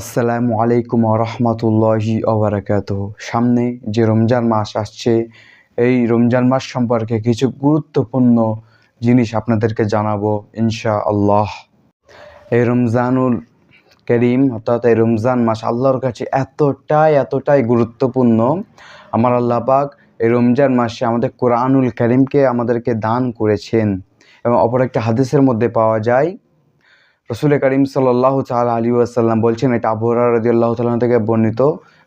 আসসালামু আলাইকুম রহমতুল্লাহি ওবরাকাত সামনে যে রমজান মাস আসছে, এই রমজান মাস সম্পর্কে কিছু গুরুত্বপূর্ণ জিনিস আপনাদেরকে জানাব ইনশা আল্লাহ এই রমজানুল করিম, অর্থাৎ এই রমজান মাস আল্লাহর কাছে এতটাই এতটাই গুরুত্বপূর্ণ। আমার আল্লাহ পাক এই রমজান মাসে আমাদের কোরআনুল করিমকে আমাদেরকে দান করেছেন। এবং অপর একটা হাদিসের মধ্যে পাওয়া যায় রসুল করিম সাল্লাহ তাল আলী আসাল্লাম বলছেন, এটা আবহরা রদি আল্লাহ তাল্লাহ থেকে বর্ণিত।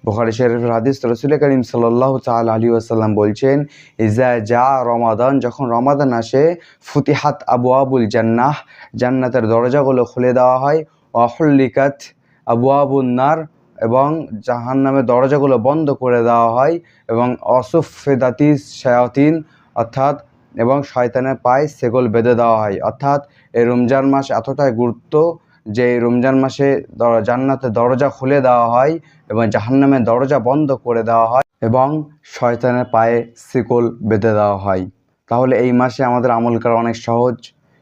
বোখারি শরীফের হাদিস রসুল করিম সাল্লাহ তাল আলী আসাল্লাম বলছেন, ইজা যা রমাদান যখন রমাদান আসে, ফুতিহাত আবু আবুল জান্নাহ, জান্নাতের দরজাগুলো খুলে দেওয়া হয়। অহল্লিকাত আবু আবুন্নার এবং জাহান নামের দরজাগুলো বন্ধ করে দেওয়া হয় এবং অসুফেদাতি শায়াতিন, অর্থাৎ এবং শয়তানের পায়ে সেগল বেঁধে দেওয়া হয়। অর্থাৎ এই রমজান মাস এতটাই গুরুত্ব যে এই রমজান মাসে জান্নাতের দরজা খুলে দেওয়া হয় এবং জাহান্নামের দরজা বন্ধ করে দেওয়া হয় এবং শয়তানের পায়ে শিকল বেঁধে দেওয়া হয়। তাহলে এই মাসে আমাদের আমল করা অনেক সহজ।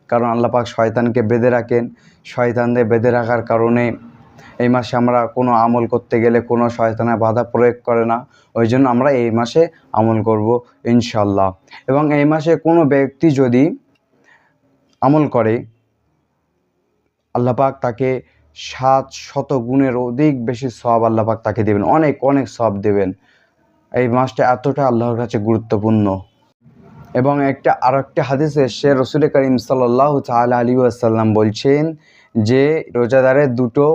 কারণ আল্লাপাক শয়তানকে বেঁধে রাখেন। শয়তানদের বেঁধে রাখার কারণে এই মাসে আমরা কোনো আমল করতে গেলে কোনো শয়তানের বাধা প্রয়োগ করে না। ওই জন্য আমরা এই মাসে আমল করব ইনশাল্লাহ এবং এই মাসে কোনো ব্যক্তি যদি আমল করে আল্লাপাক তাকে সাত শত গুণের অধিক বেশি সব আল্লাপাক তাকে দেবেন। অনেক অনেক সব দেবেন। এই মাসটা এতটা আল্লাহর কাছে গুরুত্বপূর্ণ। এবং একটা আর একটা হাদিসে সে রসুল করিম সাল্লাহ আলী আসাল্লাম বলছেন যে রোজাদারের দুটো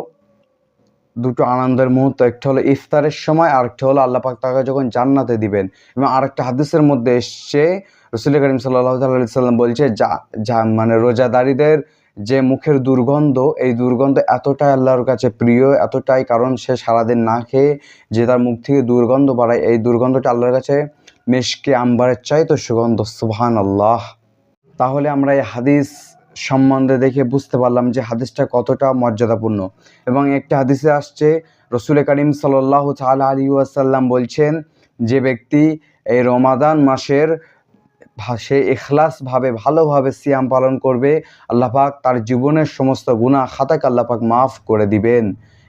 দুটো আনন্দের মুহূর্ত, একটা হলো ইফতারের সময় আর একটা হলো আল্লাহ পাক তাকে যখন জান্নাতে দিবেন। এবং আরেকটা হাদিসের মধ্যে এসছে, রসুল করিম সাল্লাহ সাল্লাম বলছে, যা যা মানে রোজাদারিদের যে মুখের দুর্গন্ধ, এই দুর্গন্ধ এতটাই আল্লাহর কাছে প্রিয়, এতটাই কারণ সে সারাদিন না খেয়ে যে তার মুখ থেকে দুর্গন্ধ বাড়ায়, এই দুর্গন্ধটা আল্লাহর কাছে মেশকে আম্বারের চাইতো সুগন্ধ সুবহান আল্লাহ তাহলে আমরা এই হাদিস সম্বন্ধে দেখে বুঝতে পারলাম যে হাদিসটা কতটা মর্যাদাপূর্ণ। এবং একটা হাদিসে আসছে, রসুল করিম সাল্লাহ তাল আলী আসাল্লাম বলছেন, যে ব্যক্তি এই রমাদান মাসের সে এখলাসভাবে ভালোভাবে সিয়াম পালন করবে, আল্লাহ পাক তার জীবনের সমস্ত গুণা খাতাকে আল্লাহ পাক মাফ করে দিবেন।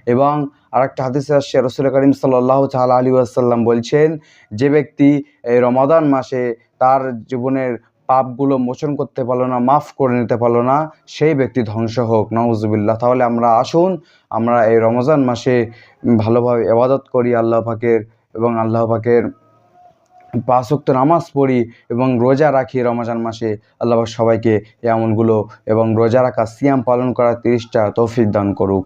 এবং আরেকটা হাদিসে আসছে, রসুল করিম সাল্লাহ তাল আলী আসাল্লাম বলছেন, যে ব্যক্তি এই রমাদান মাসে তার জীবনের পাপগুলো মোচন করতে পারল না, মাফ করে নিতে পারল না, সেই ব্যক্তি ধ্বংস হোক। নওয়াজুবিল্লাহ তাহলে আমরা আসুন, আমরা এই রমজান মাসে ভালোভাবে এবাদত করি আল্লাহ পাকের এবং আল্লাহ পাকের পাঁচক্ত নামাজ পড়ি এবং রোজা রাখি রমজান মাসে। আল্লাহ সবাইকে এই আমলগুলো এবং রোজা রাখা সিয়াম পালন করার তিরিশটা তৌফিক দান করুক।